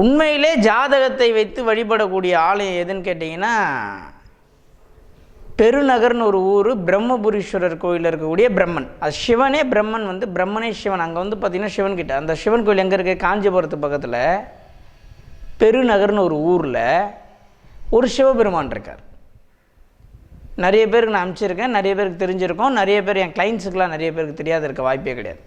உண்மையிலே ஜாதகத்தை வைத்து வழிபடக்கூடிய ஆலயம் எதுன்னு கேட்டிங்கன்னா பெருநகர்னு ஒரு ஊர் பிரம்மபுரீஸ்வரர் கோயிலில் இருக்கக்கூடிய பிரம்மன். அது சிவனே பிரம்மன் வந்து பிரம்மனே சிவன். அங்கே வந்து பார்த்திங்கன்னா சிவன் கிட்ட. அந்த சிவன் கோயில் எங்கே இருக்குது காஞ்சிபுரத்து பக்கத்தில். பெருநகர்னு ஒரு ஊரில் ஒரு சிவபெருமான் இருக்கார். நிறைய பேருக்கு நான் அனுப்பிச்சிருக்கேன் நிறைய பேருக்கு தெரிஞ்சிருக்கோம் நிறைய பேர் என் கிளைண்ட்ஸுக்கெலாம் நிறைய பேருக்கு தெரியாத இருக்க வாய்ப்பே கிடையாது.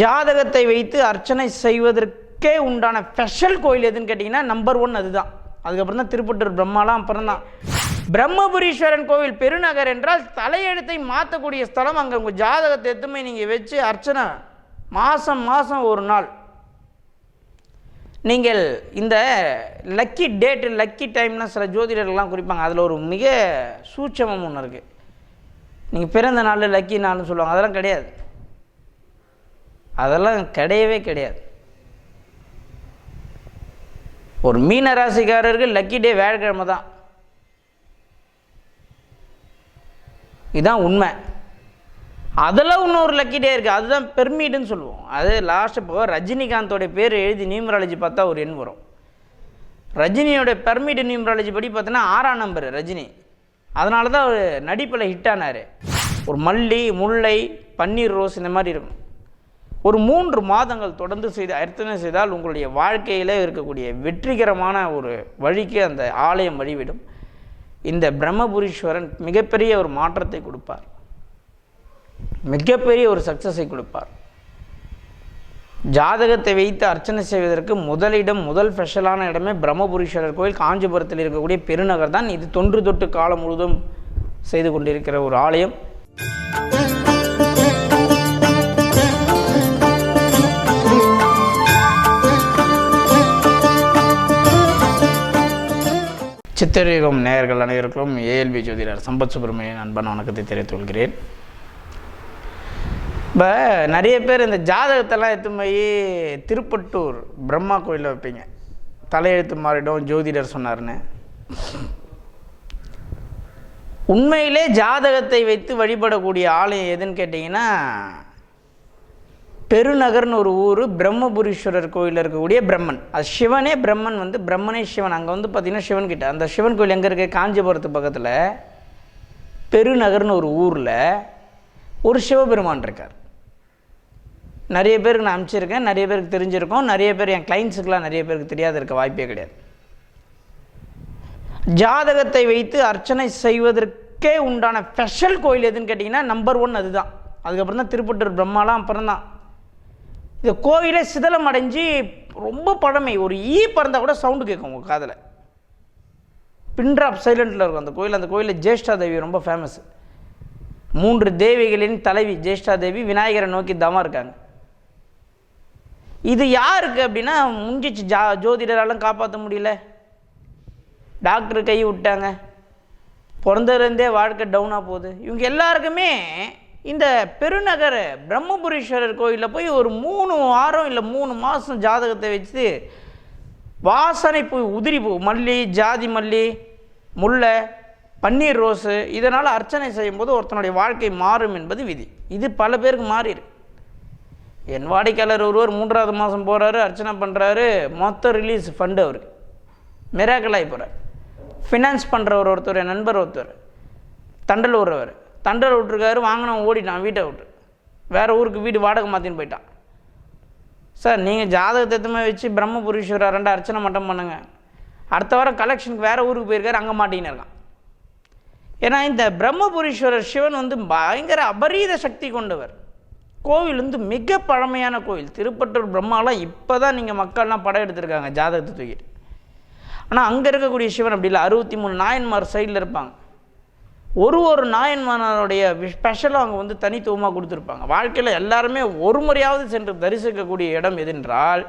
ஜாதகத்தை வைத்து அர்ச்சனை செய்வதற்கே உண்டான ஸ்பெஷல் கோயில் எதுன்னு கேட்டிங்கன்னா நம்பர் ஒன் அதுதான். அதுக்கப்புறம் தான் திருப்பட்டூர் பிரம்மாலாம் அப்புறம் தான். பிரம்மபுரீஸ்வரன் கோவில் பெருநகர் என்றால் தலையெழுத்தை மாற்றக்கூடிய ஸ்தலம் அங்கே. உங்கள் ஜாதகத்தை எத்துமே நீங்கள் வச்சு அர்ச்சனை மாதம் மாதம் ஒரு நாள். நீங்கள் இந்த லக்கி டேட்டு லக்கி டைம்லாம் சில ஜோதிடர்கள்லாம் குறிப்பாங்க. அதில் ஒரு மிக சூட்சமம் ஒன்று இருக்குது நீங்கள் பிறந்த நாள் லக்கி நாள்னு சொல்லுவாங்க. அதெல்லாம் கிடையாது. அதெல்லாம் கிடையவே கிடையாது. ஒரு மீன ராசிக்காரருக்கு லக்கி டே வியாழக்கிழமை தான். இதுதான் உண்மை. அதில் இன்னொரு லக்கி டே இருக்குது அதுதான் பெர்மிடுன்னு சொல்லுவோம். அது லாஸ்ட் இப்போ ரஜினிகாந்தோடைய பேர் எழுதி நியூமராலஜி பார்த்தா ஒரு எண் வரும். ரஜினியோட பெர்மிட் நியூமராலஜி படி பார்த்தோன்னா ஆறாம் நம்பர் ரஜினி. அதனால தான் அவர் நடிப்பில் ஹிட் ஆனார். ஒரு மல்லி முல்லை பன்னீர் ரோஸ் இந்த மாதிரி இருக்கும். ஒரு மூன்று மாதங்கள் தொடர்ந்து செய்து அர்ச்சனை செய்தால் உங்களுடைய வாழ்க்கையிலே இருக்கக்கூடிய வெற்றிகரமான ஒரு வழிக்கு அந்த ஆலயம் வழிவிடும். இந்த பிரம்மபுரீஸ்வரன் மிகப்பெரிய ஒரு மாற்றத்தை கொடுப்பார். மிகப்பெரிய ஒரு சக்ஸஸை கொடுப்பார். ஜாதகத்தை வைத்து அர்ச்சனை செய்வதற்கு முதலிடம் முதல் ஸ்பெஷலான இடமே பிரம்மபுரீஸ்வரர் கோயில். காஞ்சிபுரத்தில் இருக்கக்கூடிய பெருநகர் தான். இது தொன்று தொட்டு காலம் முழுவதும் செய்து கொண்டிருக்கிற ஒரு ஆலயம். சித்திரயுகம் நேயர்கள் அனைவருக்கும் ஏஎல்பி ஜோதிடர் சம்பத் சுப்பிரமணியன் அன்பான வணக்கத்தை தெரிவித்துக் கொள்கிறேன் இப்போ நிறைய பேர் இந்த ஜாதகத்தெல்லாம் எடுத்து போய் திருப்பட்டூர் பிரம்மா கோயிலில் வைப்பீங்க. தலையெழுத்து மாறிடும் ஜோதிடர் சொன்னார்னு உண்மையிலே ஜாதகத்தை வைத்து வழிபடக்கூடிய ஆலயம் எதுன்னு கேட்டிங்கன்னா பெருநகர்னு ஒரு ஊர் பிரம்மபுரீஸ்வரர் கோயிலில் இருக்கக்கூடிய பிரம்மன். அது சிவனே பிரம்மன் வந்து பிரம்மனே சிவன். அங்கே வந்து பார்த்திங்கன்னா சிவன் கிட்ட. அந்த சிவன் கோயில் எங்கே இருக்குது காஞ்சிபுரத்து பக்கத்தில். பெருநகர்னு ஒரு ஊரில் ஒரு சிவபெருமான் இருக்கார். நிறைய பேருக்கு நான் அனுப்பிச்சிருக்கேன் நிறைய பேருக்கு தெரிஞ்சிருக்கோம். நிறைய பேர் என் கிளைண்ட்ஸுக்கெலாம் நிறைய பேருக்கு தெரியாத இருக்க வாய்ப்பே கிடையாது. ஜாதகத்தை வைத்து அர்ச்சனை செய்வதற்கே உண்டான ஸ்பெஷல் கோயில் எதுன்னு கேட்டிங்கன்னா நம்பர் ஒன் அதுதான். அதுக்கப்புறம் தான் திருப்பட்டூர் பிரம்மாலாம் அப்புறம் தான் இந்த கோயிலே சிதலம் அடைஞ்சு ரொம்ப பழமை. ஒரு ஈ பறந்தால் கூட சவுண்டு கேட்கும் உங்கள் காதில். பின்ட்ராப் சைலண்டில் இருக்கும் அந்த கோயில். அந்த கோயிலில் ஜேஷ்டா தேவி ரொம்ப ஃபேமஸ் மூன்று தேவிகளின் தலைவி ஜேஷ்டா தேவி விநாயகரை நோக்கி தவம் இருக்காங்க. இது யாருக்கு அப்படின்னா முஞ்சிச்சு ஜா ஜோதிடராலும் காப்பாற்ற முடியல. டாக்டர் கை விட்டாங்க. பிறந்ததுலேருந்தே வாழ்க்கை டவுனாக போகுது. இவங்க எல்லாருக்குமே இந்த பெருநகர பிரம்மபுரீஸ்வரர் கோயிலில் போய் ஒரு மூணு வாரம் இல்லை மூணு மாதம் ஜாதகத்தை வச்சு வாசனை போய் உதிரி போ மல்லி ஜாதி மல்லி முல்லை பன்னீர் ரோஸு இதனால் அர்ச்சனை செய்யும்போது ஒருத்தனுடைய வாழ்க்கை மாறும் என்பது விதி. இது பல பேருக்கு மாறிடு என் வாடிக்கையாளர் ஒருவர் மூன்றாவது மாதம் போகிறாரு அர்ச்சனை பண்ணுறாரு மொத்த ரிலீஸ் ஃபண்டு அவருக்கு. மிராக்கலாகி போகிறார் ஃபினான்ஸ் பண்ணுறவர் ஒருத்தர் என் நண்பர் ஒருத்தர் தண்டல் அவர். தண்டர் விட்ருக்காரு வாங்கினவன் ஓடிட்டான் வீட்டை விட்டு. வேறு ஊருக்கு வீடு வாடகை மாற்றின்னு போயிட்டான். சார் நீங்கள் ஜாதகத்தை எதுவுமே வச்சு பிரம்மபுரீஸ்வரர் ரெண்டு அர்ச்சனை மட்டும் பண்ணுங்கள் அடுத்த வாரம் கலெக்ஷனுக்கு வேறு ஊருக்கு போயிருக்காரு அங்கே மாட்டின்னு இருக்கான். ஏன்னா இந்த பிரம்மபுரீஸ்வரர் சிவன் வந்து பயங்கர அபரீத சக்தி கொண்டவர். கோவில் வந்து மிக பழமையான கோவில். திருப்பட்டூர் பிரம்மாலாம் இப்போ தான் நீங்கள் மக்கள்லாம் படம் எடுத்திருக்காங்க ஜாதகத்தை தூக்கிட்டு. ஆனால் அங்கே இருக்கக்கூடிய சிவன் அப்படி இல்லை. அறுபத்தி மூணு நாயன்மார் சைடில் இருப்பாங்க. ஒரு ஒரு நாயன்மானாருடைய ஸ்பெஷலாக அவங்க வந்து தனித்துவமாக கொடுத்துருப்பாங்க. வாழ்க்கையில் எல்லாருமே ஒரு முறையாவது சென்று தரிசிக்கக்கூடிய இடம் எதென்றால்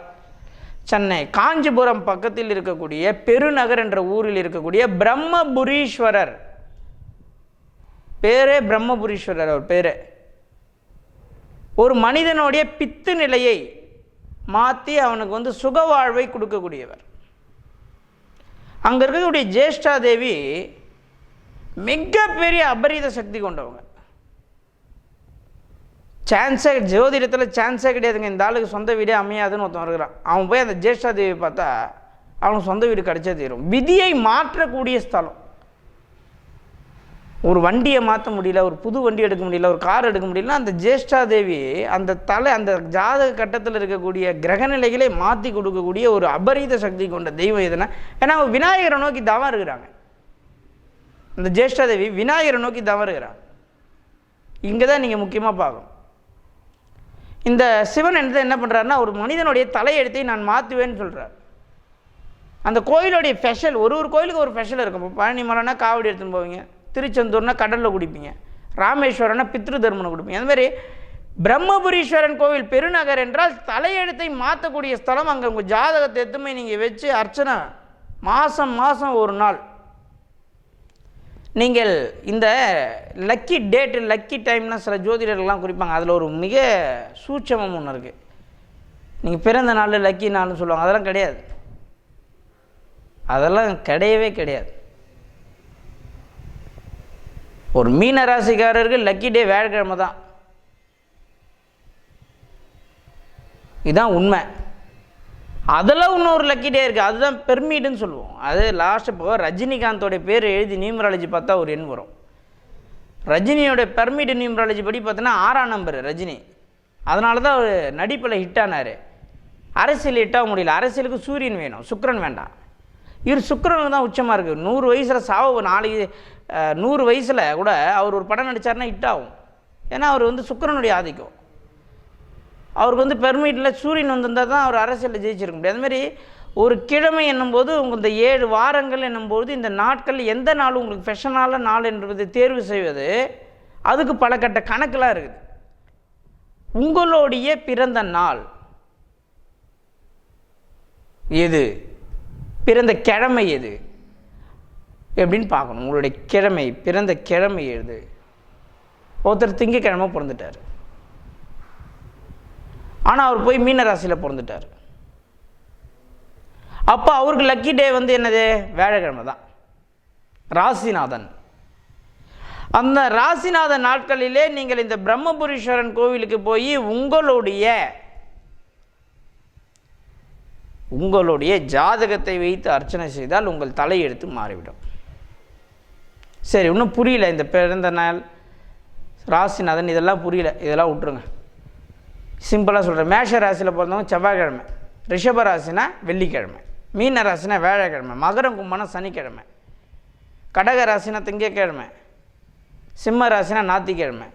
சென்னை காஞ்சிபுரம் பக்கத்தில் இருக்கக்கூடிய பெருநகர் என்ற ஊரில் இருக்கக்கூடிய பிரம்மபுரீஸ்வரர். பேரே பிரம்மபுரீஸ்வரர் அவர் பேரே. ஒரு மனிதனுடைய பித்து நிலையை மாற்றி அவனுக்கு வந்து சுகவாழ்வை கொடுக்கக்கூடியவர். அங்கே இருக்கக்கூடிய ஜேஷ்டா தேவி மிகப்பெரிய அபரீத சக்தி கொண்டவங்க. சான்ஸே ஜோதிடத்தில் சான்ஸே கிடையாதுங்க. இந்த ஆளுக்கு சொந்த வீடே அமையாதுன்னு ஒருத்தன் இருக்கிறான். அவன் போய் அந்த ஜேஷ்டா தேவி பார்த்தா அவனுக்கு சொந்த வீடு கிடைச்சே தீரும். விதியை மாற்றக்கூடிய ஸ்தலம். ஒரு வண்டியை மாற்ற முடியல ஒரு புது வண்டி எடுக்க முடியல ஒரு கார் எடுக்க முடியலன்னா அந்த ஜேஷ்டா தேவி அந்த தலை அந்த ஜாதக கட்டத்தில் இருக்கக்கூடிய கிரகநிலைகளை மாற்றி கொடுக்கக்கூடிய ஒரு அபரீத சக்தி கொண்ட தெய்வம் எதுனா ஏன்னா அவங்க விநாயகரை நோக்கி தவம் இருக்கிறாங்க. அந்த ஜேஷ்டாதேவி விநாயகரை நோக்கி தவறுகிறார் இங்கே தான் நீங்கள் முக்கியமாக பார்க்கணும். இந்த சிவன் என்ன என்ன பண்ணுறாருன்னா ஒரு மனிதனுடைய தலையெழுத்தை நான் மாற்றுவேன்னு சொல்கிறார் அந்த கோயிலுடைய ஸ்பெஷல் ஒரு ஒரு கோயிலுக்கு ஒரு ஸ்பெஷல் இருக்கும். இப்போ பழனி மலைனா காவடி எடுத்துன்னு போவீங்க திருச்செந்தூர்னா கடலில் குடிப்பீங்க ராமேஸ்வரம்னா பித்ரு தர்மனை கொடுப்பீங்க. அந்த மாதிரி பிரம்மபுரீஸ்வரன் கோவில் பெருநகர் என்றால் தலையெழுத்தை மாற்றக்கூடிய ஸ்தலம் அங்கே. உங்கள் ஜாதகத்தை எத்துமே நீங்கள் வச்சு அர்ச்சனை மாதம் மாதம் ஒரு நாள். நீங்கள் இந்த லக்கி டேட்டு லக்கி டைம்லாம் சில ஜோதிடர்கள்லாம் குறிப்பாங்க. அதில் ஒரு மிக சூட்சமம் ஒன்று இருக்குது நீங்கள் பிறந்த நாள் லக்கி நாள்னு சொல்லுவாங்க. அதெல்லாம் கிடையாது. அதெல்லாம் கிடையவே கிடையாது. ஒரு மீன ராசிக்காரருக்கு லக்கி டே வியாழக்கிழமை தான் இதுதான் உண்மை. அதில் இன்னொரு லக்கிட்டே இருக்குது அதுதான் பெர்மிடுன்னு சொல்லுவோம். அது லாஸ்ட் இப்போ ரஜினிகாந்தோடைய பேர் எழுதி நியூமராலஜி பார்த்தா ஒரு எண் வரும். ரஜினியோட பெர்மிட் நியூமராலஜி படி பார்த்தோன்னா ஆறாம் நம்பர் ரஜினி. அதனால தான் அவர் நடிப்பில் ஹிட் ஆனார். அரசியல் ஹிட்டாக முடியல. அரசியலுக்கு சூரியன் வேணும். சுக்கரன் வேண்டாம். இவர் சுக்கிரனுக்கு தான் உச்சமாக இருக்குது நூறு வயசில் சாவு நாளைக்கு நூறு வயசில் கூட அவர் ஒரு படம் நடித்தாருன்னா ஹிட் ஆகும். ஏன்னா அவர் வந்து சுக்கரனுடைய ஆதிக்கம். அவருக்கு வந்து பெர்மிட்டில் சூரியன் வந்திருந்தால் தான் அவர் அரசியலில் ஜெயிச்சிருக்க முடியும். அதுமாரி ஒரு கிழமை என்னும்போது உங்கள் இந்த ஏழு வாரங்கள் என்னும்போது இந்த நாட்கள் எந்த நாள் உங்களுக்கு ஃபெஷனான நாள் என்பதை தேர்வு செய்வது அதுக்கு பல கட்ட கணக்கெலாம் இருக்குது. உங்களுடைய பிறந்த நாள் எது? பிறந்த கிழமை எது? எப்படின்னு பார்க்கணும். உங்களுடைய கிழமை பிறந்த கிழமை எது? ஒருத்தர் திங்கக்கிழமை பிறந்துட்டார். ஆனால் அவர் போய் மீன ராசியில் பிறந்துட்டார். அப்போ அவருக்கு லக்கி டே வந்து என்னது? வியாழக்கிழமை தான். ராசிநாதன். அந்த ராசிநாதன் நாட்களிலே நீங்கள் இந்த பிரம்மபுரீஸ்வரன் கோவிலுக்கு போய் உங்களுடைய உங்களுடைய ஜாதகத்தை வைத்து அர்ச்சனை செய்தால் உங்கள் தலையெழுத்து மாறிவிடும். சரி இன்னும் புரியல இந்த பிறந்த நாள் ராசிநாதன் இதெல்லாம் புரியல. இதெல்லாம் விட்டுருங்க. சிம்பிளாக சொல்கிறேன் மேஷ ராசியில் பிறந்தவங்க செவ்வாய்க்கிழமை ரிஷப ராசினா வெள்ளிக்கிழமை மீன ராசினா வியாழக்கிழமை மகரம் கும்பனா சனிக்கிழமை கடக ராசினா திங்கக்கிழமை சிம்ம ராசினா ஞாத்திக்கிழமை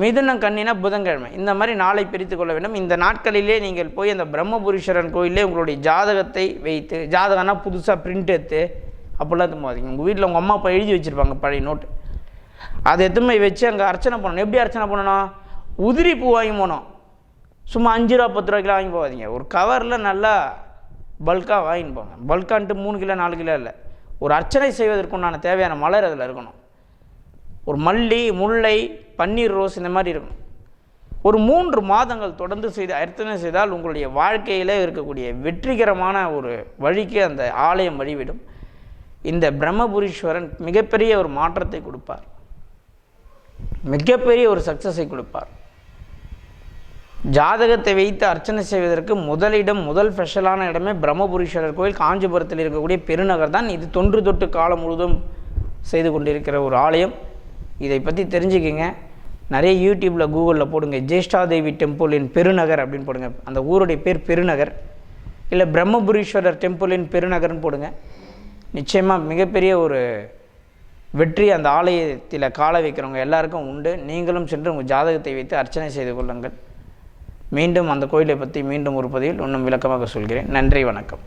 மிதுனம் கண்ணினா புதன்கிழமை. இந்த மாதிரி நாளை பிரித்து கொள்ள வேண்டும். இந்த நாட்களிலே நீங்கள் போய் அந்த பிரம்மபுரீஸ்வரன் கோயிலே உங்களுடைய ஜாதகத்தை வைத்து ஜாதகம்னா புதுசாக பிரிண்ட் எடுத்து அப்படிலாம் எடுத்து போகாதீங்க உங்கள் வீட்டில் உங்கள் அம்மா அப்பா எழுதி வச்சுருப்பாங்க பழைய நோட்டு அதை எத்தனை வச்சு அங்கே அர்ச்சனை பண்ணணும். எப்படி அர்ச்சனை பண்ணணும்? உதிரி பூ வாங்கி போனோம் சும்மா அஞ்சு ரூபா பத்து ரூபாய்க்குலாம் வாங்கி போகாதீங்க. ஒரு கவரில் நல்லா பல்காக வாங்கின்னு போங்க. பல்கான்ட்டு மூணு கிலோ நாலு கிலோ இல்லை. ஒரு அர்ச்சனை செய்வதற்குண்டான தேவையான மலர் அதில் இருக்கணும். ஒரு மல்லி முல்லை பன்னீர் ரோஸ் இந்த மாதிரி இருக்கும் ஒரு மூன்று மாதங்கள் தொடர்ந்து செய்து அர்ச்சனை செய்தால் உங்களுடைய வாழ்க்கையில் இருக்கக்கூடிய வெற்றிகரமான ஒரு வழிக்கு அந்த ஆலயம் வழிவிடும். இந்த பிரம்மபுரீஸ்வரன் மிகப்பெரிய ஒரு மாற்றத்தை கொடுப்பார். மிகப்பெரிய ஒரு சக்ஸஸை கொடுப்பார். ஜாதகத்தை வைத்து அர்ச்சனை செய்வதற்கு முதலிடம் முதல் ஸ்பெஷலான இடமே பிரம்மபுரீஸ்வரர் கோயில். காஞ்சிபுரத்தில் இருக்கக்கூடிய பெருநகர் தான். இது தொன்று தொட்டு காலம் முழுவதும் செய்து கொண்டிருக்கிற ஒரு ஆலயம். இதை பற்றி தெரிஞ்சுக்கிங்க. நிறைய யூடியூப்பில் கூகுளில் போடுங்க. ஜேஷ்டாதேவி டெம்பிள் இன் பெருநகர் அப்படின்னு போடுங்க. அந்த ஊருடைய பேர் பெருநகர். இல்லை பிரம்மபுரீஸ்வரர் டெம்பிள் இன் பெருநகர்னு போடுங்க. நிச்சயமாக மிகப்பெரிய ஒரு வெற்றி அந்த ஆலயத்தில் கால வைக்கிறவங்க எல்லாருக்கும் உண்டு. நீங்களும் சென்று உங்கள் ஜாதகத்தை வைத்து அர்ச்சனை செய்து கொள்ளுங்கள். மீண்டும் அந்த கோயிலை பற்றி மீண்டும் ஒரு பதிவில் இன்னும் விளக்கமாக சொல்கிறேன். நன்றி வணக்கம்.